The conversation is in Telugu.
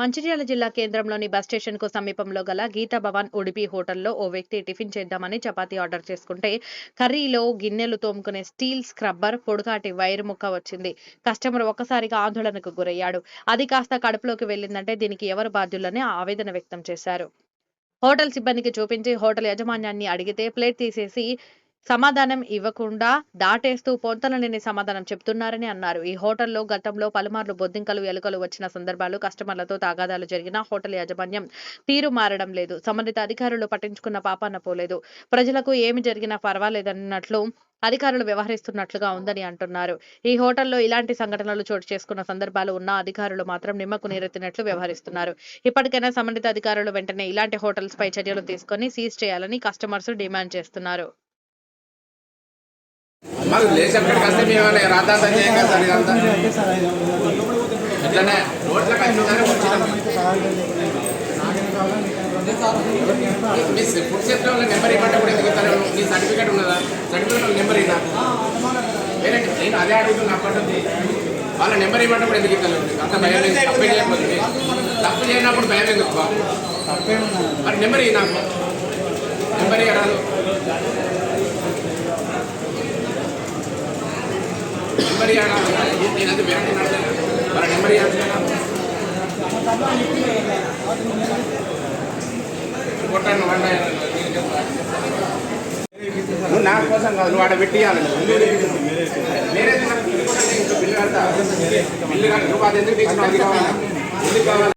మంచిర్యాల జిల్లా కేంద్రంలోని బస్ స్టేషన్కు సమీపంలో గల గీతా భవన్ ఉడిపి హోటల్లో ఓ వ్యక్తి టిఫిన్ చేద్దామని చపాతీ ఆర్డర్ చేసుకుంటే కర్రీలో గిన్నెలు తోముకునే స్టీల్ స్క్రబ్బర్ పొడుగాటి వైర్ ముక్క వచ్చింది. కస్టమర్ ఒక్కసారిగా ఆందోళనకు గురయ్యాడు. అది కాస్త కడుపులోకి వెళ్ళిందంటే దీనికి ఎవరు బాధ్యులని ఆవేదన వ్యక్తం చేశారు. హోటల్ సిబ్బందికి చూపించి హోటల్ యాజమాన్యాన్ని అడిగితే ప్లేట్ తీసేసి సమాధానం ఇవ్వకుండా దాటేస్తూ పొంతనలేని సమాధానం చెప్తున్నారని అన్నారు. ఈ హోటల్లో గతంలో పలుమార్లు బొద్దింకలు ఎలుకలు వచ్చిన సందర్భాలు కస్టమర్లతో తాగాదాలు జరిగిన హోటల్ యాజమాన్యం తీరు మారడం లేదు. సంబంధిత అధికారులు పట్టించుకున్న పాపాన పోలేదు. ప్రజలకు ఏమి జరిగినా పర్వాలేదన్నట్లు అధికారులు వ్యవహరిస్తున్నట్లుగా ఉందని అంటున్నారు. ఈ హోటల్లో ఇలాంటి సంఘటనలు చోటు చేసుకున్న సందర్భాలు ఉన్న అధికారులు మాత్రం నిమ్మకు నీరెత్తినట్లు వ్యవహరిస్తున్నారు. ఇప్పటికైనా సంబంధిత అధికారులు వెంటనే ఇలాంటి హోటల్స్ పై చర్యలు తీసుకొని సీజ్ చేయాలని కస్టమర్స్ డిమాండ్ చేస్తున్నారు. మాకు లేచి అక్కడికి వస్తే మేము ఏమైనా రాద్దాంతం చేయం కదా సార్ ఇదంతా? ఇట్లానే రోడ్ల ఖచ్చితంగా వచ్చినాం. మీ ఫుడ్ సేఫ్టీ వాళ్ళ నెంబర్ ఇవ్వండి కూడా ఎందుకు ఇస్తాను మీ సర్టిఫికేట్ ఉన్నదా? సర్టిఫికేట్ నెంబర్ ఇదా? వేరే నేను అదే అడుగుతున్నా అప్పటి వాళ్ళ నెంబర్ ఇవ్వండి కూడా ఎందుకు ఇస్తాను అంత భయం లేదు తప్పు చేయకపోతే. తప్పు చేయనప్పుడు భయం ఎందుకు? మరి నెంబర్ ఇయ్యి నాకు. నెంబర్ ఇవ్వరాదు రాదు నెంబర్ ఇవ్వాలి నేనంతా వెరైటీ నడతాను మరి నెంబర్ ఇవ్వాలి కొట్టాను వంట నువ్వు నా కోసం కాదు నువ్వు ఆడ పెట్టి ఇవ్వాలి వేరే బిల్లు కడతా బిల్లు కట్ట నువ్వు అది ఎందుకు తీసుకున్నావు అది కావాలా ఎందుకు కావాలి